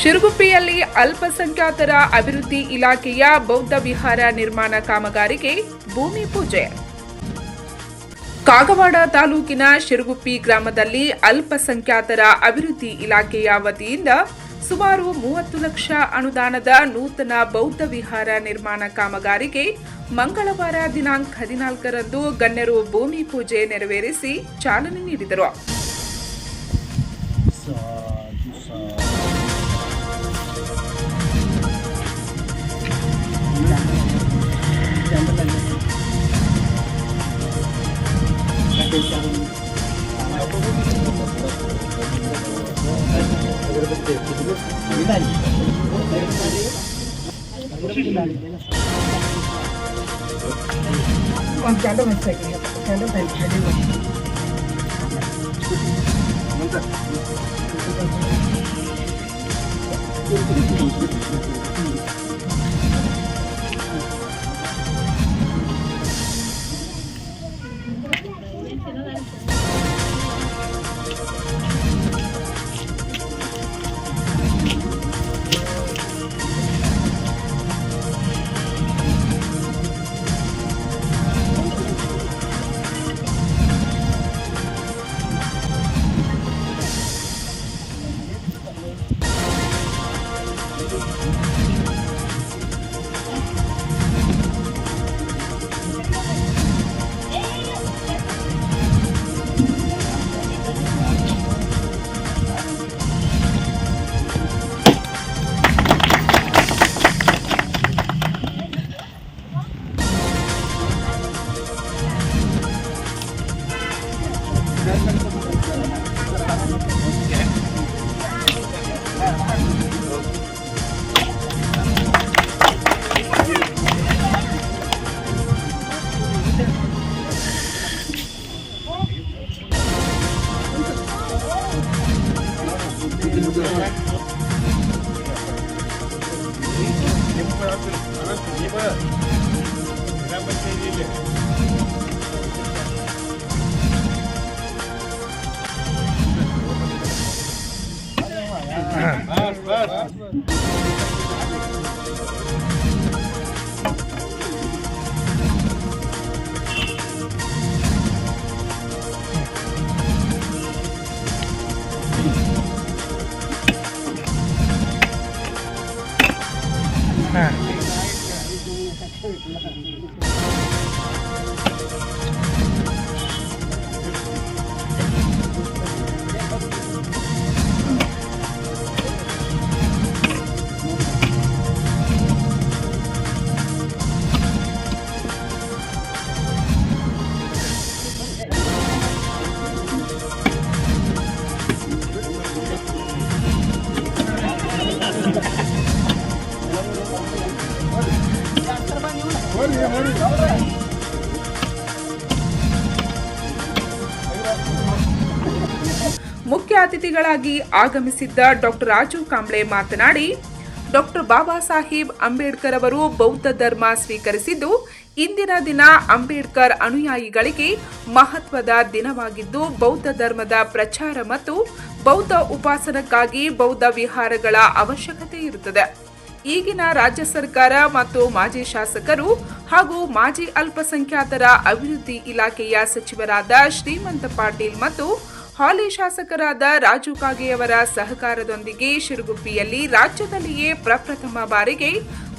ಶಿರುಗುಪ್ಪಿಯಲ್ಲಿ ಅಲ್ಪಸಂಖ್ಯಾತರ ಅಭಿವೃದ್ಧಿ ಇಲಾಖೆಯ ಬೌದ್ಧ ವಿಹಾರ ನಿರ್ಮಾಣ ಕಾಮಗಾರಿಗೆ ಭೂಮಿ ಪೂಜೆ. ಕಾಗವಾಡ ತಾಲೂಕಿನ ಶಿರುಗುಪ್ಪಿ ಗ್ರಾಮದಲ್ಲಿ ಅಲ್ಪಸಂಖ್ಯಾತರ ಅಭಿವೃದ್ಧಿ ಇಲಾಖೆಯ ವತಿಯಿಂದ ಸುಮಾರು ಮೂವತ್ತು ಲಕ್ಷ ಅನುದಾನದ ನೂತನ ಬೌದ್ಧ ವಿಹಾರ ನಿರ್ಮಾಣ ಕಾಮಗಾರಿಗೆ ಮಂಗಳವಾರ ದಿನಾಂಕ ಹದಿನಾಲ್ಕರಂದು ಗಣ್ಯರು ಭೂಮಿ ಪೂಜೆ ನೆರವೇರಿಸಿ ಚಾಲನೆ ನೀಡಿದರು. Jangan lupa like, jangan lupa subscribe, jangan lupa 嗯。ಮುಖ್ಯ ಅತಿಥಿಗಳಾಗಿ ಆಗಮಿಸಿದ್ದ ಡಾಕ್ಟರ್ ರಾಜು ಕಾಂಬ್ಳೆ ಮಾತನಾಡಿ, ಡಾಕ್ಟರ್ ಬಾಬಾ ಸಾಹೇಬ್ ಅಂಬೇಡ್ಕರ್ ಅವರು ಬೌದ್ಧ ಧರ್ಮ ಸ್ವೀಕರಿಸಿದ್ದು, ಇಂದಿನ ದಿನ ಅಂಬೇಡ್ಕರ್ ಅನುಯಾಯಿಗಳಿಗೆ ಮಹತ್ವದ ದಿನವಾಗಿದ್ದು, ಬೌದ್ಧ ಧರ್ಮದ ಪ್ರಚಾರ ಮತ್ತು ಬೌದ್ಧ ಉಪಾಸನಕ್ಕಾಗಿ ಬೌದ್ಧ ವಿಹಾರಗಳ ಅವಶ್ಯಕತೆ ಇರುತ್ತದೆ. ಈಗಿನ ರಾಜ್ಯ ಸರ್ಕಾರ ಮತ್ತು ಮಾಜಿ ಶಾಸಕರು ಹಾಗೂ ಮಾಜಿ ಅಲ್ಪಸಂಖ್ಯಾತರ ಅಭಿವೃದ್ಧಿ ಇಲಾಖೆಯ ಸಚಿವರಾದ ಶ್ರೀಮಂತ ಪಾಟೀಲ್ ಮತ್ತು ಹಾಲಿ ಶಾಸಕರಾದ ರಾಜು ಕಾಗೆಯವರ ಸಹಕಾರದೊಂದಿಗೆ ಶಿರುಗುಪ್ಪಿಯಲ್ಲಿ ರಾಜ್ಯದಲ್ಲಿಯೇ ಪ್ರಪ್ರಥಮ ಬಾರಿಗೆ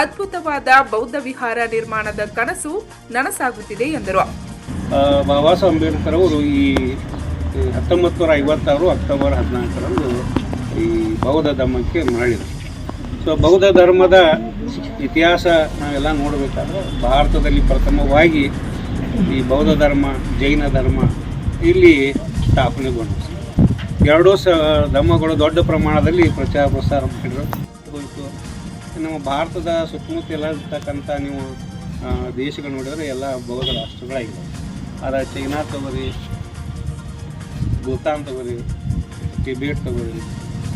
ಅದ್ಭುತವಾದ ಬೌದ್ಧ ವಿಹಾರ ನಿರ್ಮಾಣದ ಕನಸು ನನಸಾಗುತ್ತಿದೆ ಎಂದರು. ಬಾಬಾ ಅಂಬೇಡ್ಕರ್ ಅವರು ಈ ಹತ್ತೊಂಬತ್ತು ನೂರ ಐವತ್ತಾರು ಅಕ್ಟೋಬರ್ ಹದಿನಾಲ್ಕರಂದು ಈ ಬೌದ್ಧ ಧರ್ಮಕ್ಕೆ ಮರಳಿದರು. ಸೊ ಬೌದ್ಧ ಧರ್ಮದ ಇತಿಹಾಸ ನಾವೆಲ್ಲ ನೋಡಬೇಕಾದ್ರೆ ಭಾರತದಲ್ಲಿ ಪ್ರಥಮವಾಗಿ ಈ ಬೌದ್ಧ ಧರ್ಮ, ಜೈನ ಧರ್ಮ ಇಲ್ಲಿ ಸ್ಥಾಪನೆಗೊಂಡು ಎರಡೂ ಸ ಧರ್ಮಗಳು ದೊಡ್ಡ ಪ್ರಮಾಣದಲ್ಲಿ ಪ್ರಚಾರ ಪ್ರಸಾರ ಮಾಡಿದ್ರು. ಹೋಯಿತು. ನಮ್ಮ ಭಾರತದ ಸುತ್ತಮುತ್ತ ಎಲ್ಲ ಇರ್ತಕ್ಕಂಥ ನೀವು ದೇಶಗಳು ನೋಡಿದರೆ ಎಲ್ಲ ಬೌದ್ಧ ರಾಷ್ಟ್ರಗಳಾಗಿವೆ. ಆದರೆ ಚೈನಾ ತಗೋರಿ, ಭೂತಾನ್ ತಗೋರಿ, ಟಿಬೇಟ್ ತಗೋರಿ,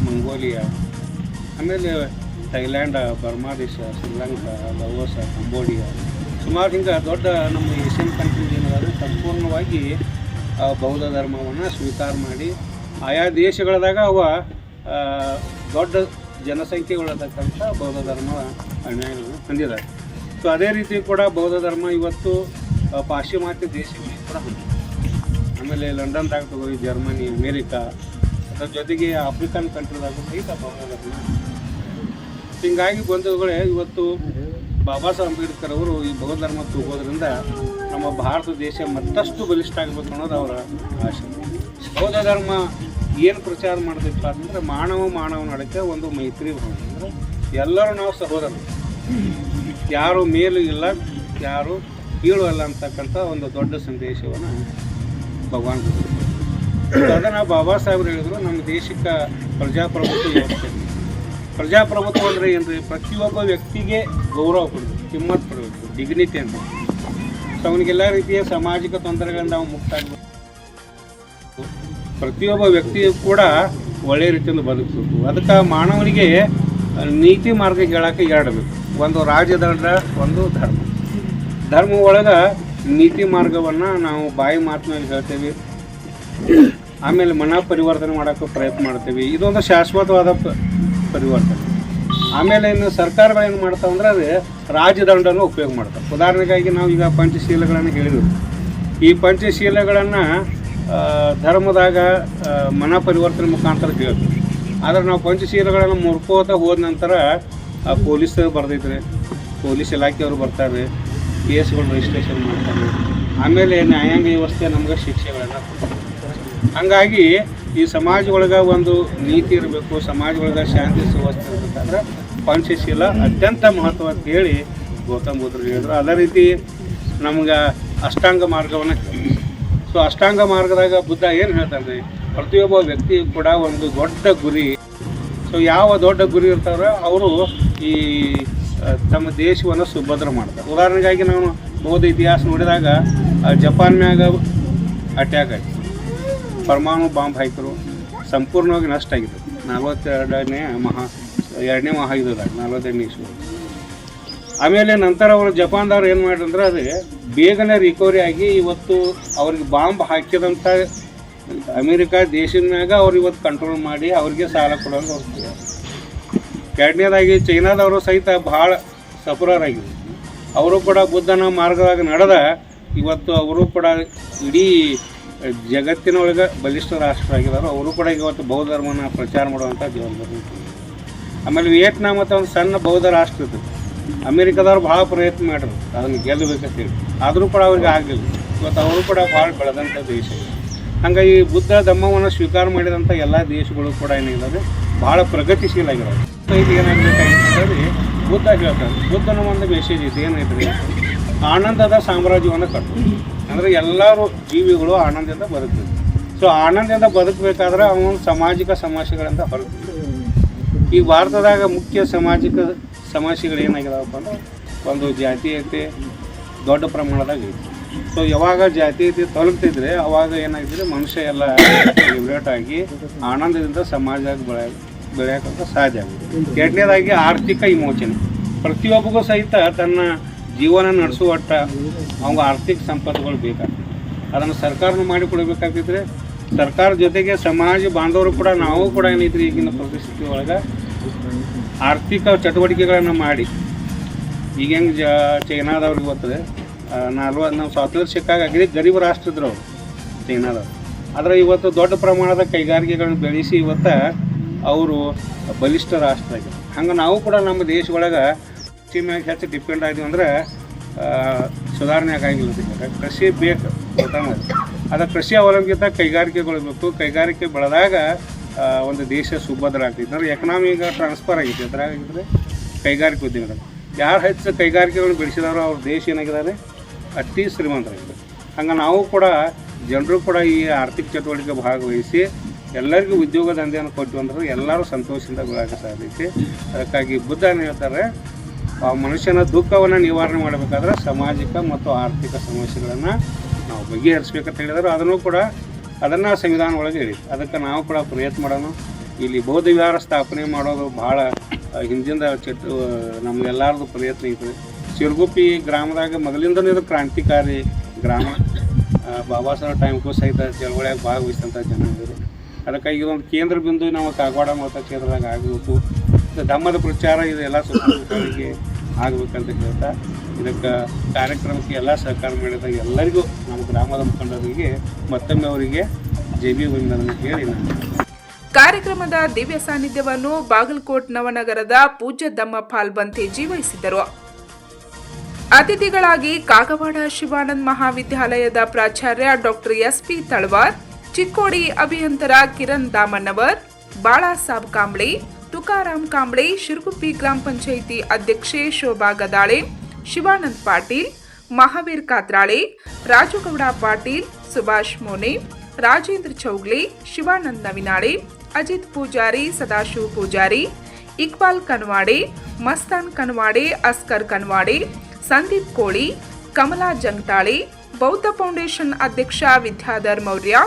ಮಂಗೋಲಿಯಾ, ಆಮೇಲೆ ಥೈಲ್ಯಾಂಡ್, ಬರ್ಮಾ ದೇಶ ಶ್ರೀಲಂಕಾ ಲವೋಸ, ಕಂಬೋಡಿಯಾ. ಸುಮಾರು ಹಿಂಗೆ ದೊಡ್ಡ ನಮ್ಮ ಏಷ್ಯನ್ ಕಂಟ್ರೀಸ್ ಏನಾದರೂ ಸಂಪೂರ್ಣವಾಗಿ ಬೌದ್ಧ ಧರ್ಮವನ್ನು ಸ್ವೀಕಾರ ಮಾಡಿ, ಆಯಾ ದೇಶಗಳದಾಗ ಅವ ದೊಡ್ಡ ಜನಸಂಖ್ಯೆ ಒಳತಕ್ಕಂಥ ಬೌದ್ಧ ಧರ್ಮ ಅನ್ಯಾಯಗಳನ್ನು ಹೊಂದಿದ್ದಾರೆ ಸೊ ಅದೇ ರೀತಿ ಕೂಡ ಬೌದ್ಧ ಧರ್ಮ ಇವತ್ತು ಪಾಶ್ಚಿಮಾತ್ಯ ದೇಶಗಳಿಗೆ ಕೂಡ ಹೊಂದಿದೆ ಆಮೇಲೆ ಲಂಡನ್ದಾಗ ತಗೋ ಜರ್ಮನಿ, ಅಮೇರಿಕಾ, ಅದರ ಜೊತೆಗೆ ಆಫ್ರಿಕನ್ ಕಂಟ್ರಿದಾಗ ಸಹಿತ ಬೌದ್ಧ ಧರ್ಮ ಹಿಂಗಾಗಿ ಬಂಧುಗಳೇ, ಇವತ್ತು ಬಾಬಾ ಸಾಹೇಬ್ ಅಂಬೇಡ್ಕರ್ ಅವರು ಈ ಬೌದ್ಧ ಧರ್ಮ ತಗೋದ್ರಿಂದ ನಮ್ಮ ಭಾರತ ದೇಶ ಮತ್ತಷ್ಟು ಬಲಿಷ್ಠ ಆಗಬೇಕು ಅನ್ನೋದು ಅವರ ಆಶಯ ಬೌದ್ಧ ಧರ್ಮ ಏನು ಪ್ರಚಾರ ಮಾಡ್ತಿತ್ತು ಅಂತಂದ್ರೆ ಮಾನವ ಮಾನವ ನಡಕ್ಕೆ ಒಂದು ಮೈತ್ರಿ ಅಂದ್ರೆ ಎಲ್ಲರೂ ನಾವು ಸಹೋದರರು ಯಾರು ಮೇಲು ಇಲ್ಲ, ಯಾರು ಕೀಳು ಅಲ್ಲ ಅಂತಕ್ಕಂಥ ಒಂದು ದೊಡ್ಡ ಸಂದೇಶವನ್ನು ಭಗವಾನ್. ಅದನ್ನು ಬಾಬಾ ಸಾಹೇಬ್ರು ಹೇಳಿದ್ರು, ನಮ್ಮ ದೇಶಕ್ಕೆ ಪ್ರಜಾಪ್ರಭುತ್ವ ವ್ಯವಸ್ಥೆ ಪ್ರಜಾಪ್ರಭುತ್ವ ಅಂದರೆ ಏನು ರೀ ಪ್ರತಿಯೊಬ್ಬ ವ್ಯಕ್ತಿಗೆ ಗೌರವ ಕೊಡಬೇಕು, ಕಿಮ್ಮತ್ ಕೊಡಬೇಕು ಡಿಗ್ನಿಟಿ ಅಂತ. ಸೊ ಅವನಿಗೆಲ್ಲ ರೀತಿಯ ಸಾಮಾಜಿಕ ತೊಂದರೆಗಳಿಂದ ನಾವು ಮುಕ್ತ ಆಗಬೇಕು ಪ್ರತಿಯೊಬ್ಬ ವ್ಯಕ್ತಿಯು ಕೂಡ ಒಳ್ಳೆಯ ರೀತಿಯಿಂದ ಬದುಕಬೇಕು. ಅದಕ್ಕೆ ಮಾನವನಿಗೆ ನೀತಿ ಮಾರ್ಗ ಹೇಳಕ್ಕೆ ಎರಡು ಒಂದು ರಾಜದಂಡ, ಒಂದು ಧರ್ಮ. ಧರ್ಮ ಒಳಗೆ ನೀತಿ ಮಾರ್ಗವನ್ನು ನಾವು ಬಾಯಿ ಮಾತಿನಲ್ಲಿ ಹೇಳ್ತೇವೆ. ಆಮೇಲೆ ಮನ ಪರಿವರ್ತನೆ ಮಾಡೋಕ್ಕೆ ಪ್ರಯತ್ನ ಮಾಡ್ತೇವೆ. ಇದೊಂದು ಶಾಶ್ವತವಾದ ಪರಿವರ್ತನೆ. ಆಮೇಲೆ ಇನ್ನು ಸರ್ಕಾರಗಳು ಏನು ಮಾಡ್ತಾವೆ ಅಂದ್ರೆ ಅದು ರಾಜದಂಡನ ಉಪಯೋಗ ಮಾಡ್ತಾವೆ. ಉದಾಹರಣೆಗಾಗಿ ನಾವು ಈಗ ಪಂಚಶೀಲಗಳನ್ನು ಹೇಳಿದ್ವಿ. ಈ ಪಂಚಶೀಲಗಳನ್ನು ಧರ್ಮದಾಗ ಮನ ಪರಿವರ್ತನೆ ಮುಖಾಂತರ ಹೇಳ್ತೀವಿ. ಆದರೆ ನಾವು ಪಂಚಶೀಲಗಳನ್ನು ಮುರ್ಕೋತ ಹೋದ ನಂತರ ಆ, ಪೊಲೀಸರು ಬರ್ದೈತ್ರಿ. ಪೊಲೀಸ್ ಇಲಾಖೆಯವರು ಬರ್ತಾರೆ. ಕೇಸ್ಗಳು ರಿಜಿಸ್ಟ್ರೇಷನ್ ಮಾಡ್ತಾರೆ. ಆಮೇಲೆ ನ್ಯಾಯಾಂಗ ವ್ಯವಸ್ಥೆ ನಮ್ಗೆ ಶಿಕ್ಷೆಗಳನ್ನು ಹಂಗಾಗಿ ಈ ಸಮಾಜ ಒಳಗೆ ಒಂದು ನೀತಿ ಇರಬೇಕು, ಸಮಾಜ ಒಳಗೆ ಶಾಂತಿ, ಸುವ್ಯವಸ್ಥೆ ಇರಬೇಕಂದ್ರೆ ಪಂಚಶೀಲ ಅತ್ಯಂತ ಮಹತ್ವ ಅಂತ ಹೇಳಿ ಗೌತಮ್ ಬುದ್ಧರು ಹೇಳಿದ್ರು. ಅದೇ ರೀತಿ ನಮ್ಗೆ ಅಷ್ಟಾಂಗ ಮಾರ್ಗವನ್ನು ಸೊ ಅಷ್ಟಾಂಗ ಮಾರ್ಗದಾಗ ಬುದ್ಧ ಏನು ಹೇಳ್ತಾನೆ? ಪ್ರತಿಯೊಬ್ಬ ವ್ಯಕ್ತಿ ಕೂಡ ಒಂದು ದೊಡ್ಡ ಗುರಿ. ಸೊ ಯಾವ ದೊಡ್ಡ ಗುರಿ ಇರ್ತಾರೋ ಅವರು ಈ ತಮ್ಮ ದೇಶವನ್ನು ಸುಭದ್ರ ಮಾಡ್ತಾರೆ. ಉದಾಹರಣೆಗಾಗಿ ನಾವು ಬೌದ್ಧ ಇತಿಹಾಸ ನೋಡಿದಾಗ ಜಪಾನ್ ಮ್ಯಾಗ ಅಟ್ಯಾಕ್ ಆಯ್ತು. ಪರಮಾಣು ಬಾಂಬ್ ಹಾಕಿದ್ರು, ಸಂಪೂರ್ಣವಾಗಿ ನಷ್ಟ ಆಗಿದೆ ನಲವತ್ತೆರಡನೇ ಮಹಾ, ಎರಡನೇ ಮಹಾಯುದ್ಧದಾಗ ನಲವತ್ತೆರಡನೇ ಇಸ್ವಿ ಆಮೇಲೆ ನಂತರ ಅವರು ಜಪಾನ್ದವ್ರು ಏನು ಮಾಡಿದ್ರೆ ಅದು ಬೇಗನೆ ರಿಕವರಿ ಆಗಿ ಇವತ್ತು ಅವ್ರಿಗೆ ಬಾಂಬ್ ಹಾಕಿದಂಥ ಅಮೇರಿಕಾ ದೇಶದ ಮ್ಯಾಗ ಅವ್ರು ಇವತ್ತು ಕಂಟ್ರೋಲ್ ಮಾಡಿ ಅವ್ರಿಗೆ ಸಾಲ ಕೊಡೋದು ಹೋಗ್ತಾರೆ ಎರಡನೇದಾಗಿ ಚೈನಾದವರು ಸಹಿತ ಭಾಳ ಸಫರಾಗಿದ್ರು ಅವರು ಕೂಡ ಬುದ್ಧನ ಮಾರ್ಗದಾಗ ನಡೆದ, ಇವತ್ತು ಅವರು ಕೂಡ ಇಡೀ ಜಗತ್ತಿನೊಳಗೆ ಬಲಿಷ್ಠ ರಾಷ್ಟ್ರ ಆಗಿದ್ದಾರೆ ಅವರು ಕೂಡ ಇವತ್ತು ಬೌದ್ಧ ಧರ್ಮನ ಪ್ರಚಾರ ಮಾಡುವಂಥ ಜವಾಬ್ದಾರಿ. ಆಮೇಲೆ ವಿಯೆಟ್ನಾಮ್ ಅಂತ ಒಂದು ಸಣ್ಣ ಬೌದ್ಧ ರಾಷ್ಟ್ರ ಇತ್ತು ಅಮೇರಿಕಾದವ್ರು ಭಾಳ ಪ್ರಯತ್ನ ಮಾಡ್ರು. ಅದನ್ನು ಗೆಲ್ಲಬೇಕಂತ ಹೇಳಿ ಆದರೂ ಕೂಡ ಅವ್ರಿಗೆ ಆಗಲಿಲ್ಲ ಇವತ್ತು ಅವರು ಕೂಡ ಭಾಳ ಬೆಳೆದಂಥ ದೇಶ ಇದೆ. ಈ ಬುದ್ಧ ಧಮ್ಮವನ್ನು ಸ್ವೀಕಾರ ಮಾಡಿದಂಥ ಎಲ್ಲ ದೇಶಗಳು ಕೂಡ ಏನಿದೆ ಭಾಳ ಪ್ರಗತಿಶೀಲ ಆಗಿರೋದು ಇದು ಏನಾಗಬೇಕಾಗಿತ್ತು ಬುದ್ಧ ಹೇಳ್ತಾರೆ. ಬುದ್ಧನ ಒಂದು ಮೆಸೇಜ್ ಇದೆ ರೀ ಆನಂದದ ಸಾಮ್ರಾಜ್ಯವನ್ನು ಕಟ್ಟು ಅಂದರೆ ಎಲ್ಲರೂ ಜೀವಿಗಳು ಆನಂದದಿಂದ ಬದುಕಬೇಕು. ಸೊ ಆನಂದದಿಂದ ಬದುಕಬೇಕಾದ್ರೆ ಅವನು ಸಾಮಾಜಿಕ ಸಮಸ್ಯೆಗಳಿಂದ ಹೊರಗೆ ಈ ಭಾರತದಾಗ ಮುಖ್ಯ ಸಾಮಾಜಿಕ ಸಮಸ್ಯೆಗಳು ಏನಾಗಿದಾವಪ್ಪ ಅಂದ್ರೆ ಒಂದು ಜಾತೀಯತೆ ದೊಡ್ಡ ಪ್ರಮಾಣದಾಗ ಐತಿ. ಸೊ ಯಾವಾಗ ಜಾತೀಯತೆ ತೊಲಗ್ತಿದ್ರೆ ಅವಾಗ ಏನಾಗಿದ್ರೆ ಮನುಷ್ಯ ಎಲ್ಲ ಲಿಬ್ರೇಟ್ ಆಗಿ ಆನಂದದಿಂದ ಸಮಾಜದಾಗ ಬೆಳೆಯ ಬೆಳೆಯೋಕ್ಕಂತ ಸಾಧ್ಯ ಆಗುತ್ತೆ. ಎರಡನೇದಾಗಿ ಆರ್ಥಿಕ ವಿಮೋಚನೆ. ಪ್ರತಿಯೊಬ್ಬಗೂ ಸಹಿತ ತನ್ನ ಜೀವನ ನಡೆಸುವಟ್ಟ ಅವಂಗ ಆರ್ಥಿಕ ಸಂಪತ್ತುಗಳು ಬೇಕಾಗ್ತದೆ ಅದನ್ನು ಸರ್ಕಾರನು ಮಾಡಿಕೊಡಬೇಕಾಗ್ತಿದ್ರೆ ಸರ್ಕಾರ ಜೊತೆಗೆ ಸಮಾಜ ಬಾಂಧವರು ಕೂಡ ನಾವು ಕೂಡ ಏನೈತ್ರಿ ಈಗಿನ ಪರಿಸ್ಥಿತಿ ಒಳಗೆ ಆರ್ಥಿಕ ಚಟುವಟಿಕೆಗಳನ್ನು ಮಾಡಿ. ಈಗ ಹೆಂಗೆ ಜ ಚೈನಾದವ್ರಿಗೆ ಗೊತ್ತದೆ ನಲ್ವತ್ತು ನಾವು ಸ್ವಾತಂತ್ರ್ಯ ಸಿಕ್ಕಾಗ ಅಗದಿ ಗರೀಬ ಅವರು ಚೈನಾದವ್ರು. ಆದರೆ ಇವತ್ತು ದೊಡ್ಡ ಪ್ರಮಾಣದ ಕೈಗಾರಿಕೆಗಳನ್ನು ಬೆಳೆಸಿ ಇವತ್ತು ಅವರು ಬಲಿಷ್ಠ ರಾಷ್ಟ್ರ ಆಗಿದೆ ಹಂಗೆ ನಾವು ಕೂಡ ನಮ್ಮ ದೇಶ ಒಳಗೆ ಕೃಷಿ ಮ್ಯಾಗ ಹೆಚ್ಚು ಡಿಪೆಂಡ್ ಆಗಿದ್ವಿ ಅಂದ್ರೆ ಸುಧಾರಣೆ ಆಗಂಗಿಲ್ಲ ಕೃಷಿ ಬೇಕು ಅದು ಕೃಷಿ ಅವಲಂಬಿತ ಕೈಗಾರಿಕೆಗಳು ಬೇಕು. ಕೈಗಾರಿಕೆ ಬೆಳೆದಾಗ ಒಂದು ದೇಶ ಸುಭದ್ರ ಆಗ್ತೈತೆ ಅಂದ್ರೆ ಎಕನಾಮಿಗ ಟ್ರಾನ್ಸ್ಫರ್ ಆಗೈತೆ ಅದ್ರಾಗಿದ್ರೆ ಕೈಗಾರಿಕೆ ಉದ್ಯಮದಾಗ ಯಾರು ಹೆಚ್ಚು ಕೈಗಾರಿಕೆಗಳನ್ನು ಬೆಳೆಸಿದಾರೋ ಅವ್ರ ದೇಶ ಏನಾಗಿದ್ದಾರೆ? ಅತಿ ಶ್ರೀಮಂತರಾಗಿದೆ ಹಂಗೆ ನಾವು ಕೂಡ, ಜನರು ಕೂಡ ಈ ಆರ್ಥಿಕ ಚಟುವಟಿಕೆ ಭಾಗವಹಿಸಿ, ಎಲ್ಲರಿಗೂ ಉದ್ಯೋಗ ದಂಧೆಯನ್ನು ಕೊಟ್ಟು ಅಂದ್ರೆ ಎಲ್ಲರೂ ಸಂತೋಷದಿಂದ ಸಾಧ್ಯತೆ ಅದಕ್ಕಾಗಿ ಬುದ್ಧ ಏನು ಹೇಳ್ತಾರೆ ಆ ಮನುಷ್ಯನ ದುಃಖವನ್ನು ನಿವಾರಣೆ ಮಾಡಬೇಕಾದ್ರೆ ಸಾಮಾಜಿಕ ಮತ್ತು ಆರ್ಥಿಕ ಸಮಸ್ಯೆಗಳನ್ನು ನಾವು ಬಗೆಹರಿಸ್ಬೇಕಂತ ಹೇಳಿದ್ರು. ಅದನ್ನು ಕೂಡ ಅದನ್ನು ಸಂವಿಧಾನ ಒಳಗೆ ಹೇಳಿ ಅದಕ್ಕೆ ನಾವು ಕೂಡ ಪ್ರಯತ್ನ ಮಾಡೋಣ. ಇಲ್ಲಿ ಬೌದ್ಧ ವಿಹಾರ ಸ್ಥಾಪನೆ ಮಾಡೋದು ಭಾಳ ಹಿಂದಿಂದ ಚಟ್ ನಮಗೆಲ್ಲರದು ಪ್ರಯತ್ನ ಇದೆ. ಸಿರುಗುಪ್ಪಿ ಗ್ರಾಮದಾಗ ಮೊದಲಿಂದನೇ ಇದು ಕ್ರಾಂತಿಕಾರಿ ಗ್ರಾಮ. ಬಾಬಾ ಸಾಹೇಬ್ ಟೈಮ್ಗೂ ಸಹಿತ ಚಳವಳಿಯಾಗಿ ಭಾಗವಹಿಸಿದಂಥ ಜನ ಇದ್ದರು. ಅದಕ್ಕಾಗಿ ಇದೊಂದು ಕೇಂದ್ರ ಬಿಂದು ನಾವು ಕಾಗವಾಡ ಮತ ಕ್ಷೇತ್ರದಾಗ ಆಗಬೇಕು. ಧಮ್ಮದ ಪ್ರಚಾರ ಇದೆಲ್ಲ ಸುತ್ತಮುತ್ತಲಿಗೆ ಆಗಬೇಕಂತ ಹೇಳ್ತಾ ಇದಕ್ಕೆ ಕಾರ್ಯಕ್ರಮಕ್ಕೆ ಎಲ್ಲ ಸಹಕಾರ ಮಾಡಿದ ಎಲ್ಲರಿಗೂ ನಮ್ಮ ಗ್ರಾಮದ ಮುಖಂಡರಿಗೆ, ಮತ್ತೊಮ್ಮೆ ಅವರಿಗೆ ಜೆ ಬಿ ವಂದನೆ ಹೇಳಿ ಕಾರ್ಯಕ್ರಮದ ದಿವ್ಯ ಸಾನ್ನಿಧ್ಯವನ್ನು ಬಾಗಲಕೋಟ್ ನವನಗರದ ಪೂಜ್ಯ ದಮ್ಮ ಪಾಲ್ಬಂತಿ ಜೀವಹಿಸಿದ್ದರು. ಅತಿಥಿಗಳಾಗಿ ಕಾಗವಾಡ ಶಿವಾನಂದ ಮಹಾವಿದ್ಯಾಲಯದ ಪ್ರಾಚಾರ್ಯ ಡಾಕ್ಟರ್ ಎಸ್ಪಿ ತಳವಾರ್, ಚಿಕ್ಕೋಡಿ ಅಭಿಯಂತರ ಕಿರಣ್ ದಾಮಣ್ಣವರ್ ಬಾಳಾಸಾಬ್ ಕಾಂಬ್ಳೆ ತುಕಾರಾಮ್ ಕಾಂಬ್ಳೆ ಶಿರಗುಪ್ಪಿ ಗ್ರಾಮ ಪಂಚಾಯಿತಿ ಅಧ್ಯಕ್ಷೆ ಶೋಭಾ ಗದಾಳೆ ಶಿವಾನಂದ್ ಪಾಟೀಲ್ ಮಹಾವೀರ್ ಕಾತ್ರಾಳೆ ರಾಜುಗೌಡ ಪಾಟೀಲ್ ಸುಭಾಷ್ ಮೋನೆ ರಾಜೇಂದ್ರ ಚೌಗ್ಲೆ ಶಿವಾನಂದ್ ನವಿನಾಳೆ ಅಜಿತ್ ಪೂಜಾರಿ ಸದಾಶಿವ ಪೂಜಾರಿ ಇಕ್ಬಾಲ್ ಕನ್ವಾಡೆ ಮಸ್ತಾನ್ ಕನ್ವಾಡೆ ಅಸ್ಕರ್ ಕನ್ವಾಡೆ ಸಂದೀಪ್ ಕೋಳಿ ಕಮಲಾ ಜಂಗ್ಟಾಳೆ ಬೌದ್ಧ ಫೌಂಡೇಶನ್ ಅಧ್ಯಕ್ಷ ವಿದ್ಯಾಧರ್ ಮೌರ್ಯ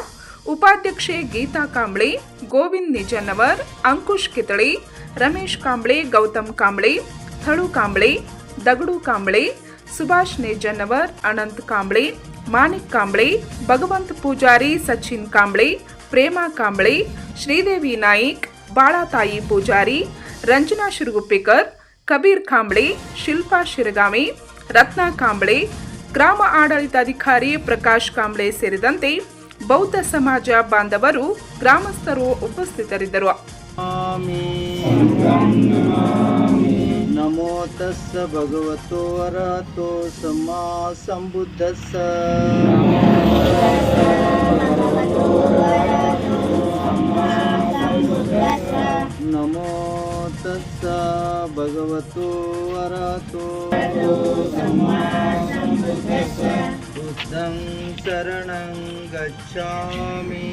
ಉಪಾಧ್ಯಕ್ಷೆ ಗೀತಾ ಕಾಂಬ್ಳೆ ಗೋವಿಂದ್ ನಿಜನ್ನವರ್ ಅಂಕುಶ್ ಕಿತಳೆ ರಮೇಶ್ ಕಾಂಬ್ಳೆ ಗೌತಮ್ ಕಾಂಬ್ಳೆ ಥಳು ಕಾಂಬ್ಳೆ ದಗಡು ಕಾಂಬ್ಳೆ ಸುಭಾಷ್ ನೇಜನ್ನವರ್ ಅನಂತ್ ಕಾಂಬ್ಳೆ ಮಾಣಿಕ್ ಕಾಂಬ್ಳೆ ಭಗವಂತ್ ಪೂಜಾರಿ ಸಚಿನ್ ಕಾಂಬ್ಳೆ ಪ್ರೇಮಾ ಕಾಂಬ್ಳೆ ಶ್ರೀದೇವಿ ನಾಯಿಕ್ ಬಾಳಾತಾಯಿ ಪೂಜಾರಿ ರಂಜನಾ ಶಿರುಗುಪ್ಪಿಕರ್ ಕಬೀರ್ ಕಾಂಬ್ಳೆ ಶಿಲ್ಪಾ ಶಿರಗಾಮಿ ರತ್ನಾ ಕಾಂಬ್ಳೆ ಗ್ರಾಮ ಆಡಳಿತಾಧಿಕಾರಿ ಪ್ರಕಾಶ್ ಕಾಂಬ್ಳೆ ಸೇರಿದಂತೆ ಬೌದ್ಧ ಸಮಾಜ ಬಾಂಧವರು ಗ್ರಾಮಸ್ಥರು ಉಪಸ್ಥಿತರಿದ್ದರು. ನಮೋ ತಸ್ಸ ಭಗವತೋ ಅರಹತೋ ಸಮ್ಮಾ ಸಂಬುದ್ಧಸ್ಸ. ನಮೋ ತಸ್ಸ ಭಗವತೋ ಅರಹತೋ ಬುದ್ಧಂ शरणं गच्छामि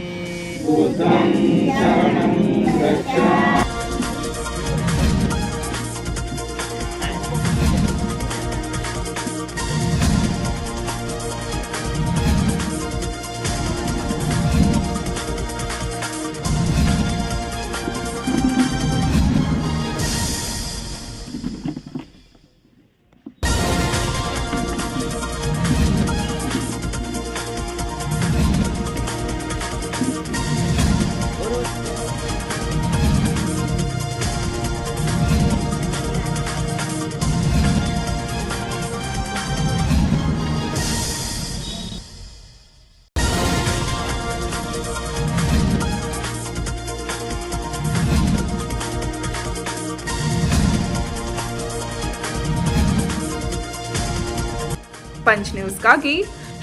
ಪಂಚ್ ನ್ಯೂಸ್ಗಾಗಿ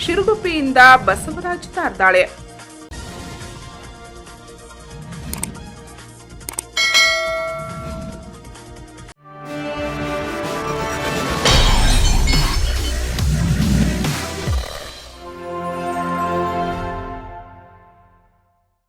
ಶಿರುಗುಪ್ಪಿಯಿಂದ ಬಸವರಾಜ್ ತಾರ್ದಾಳೆ.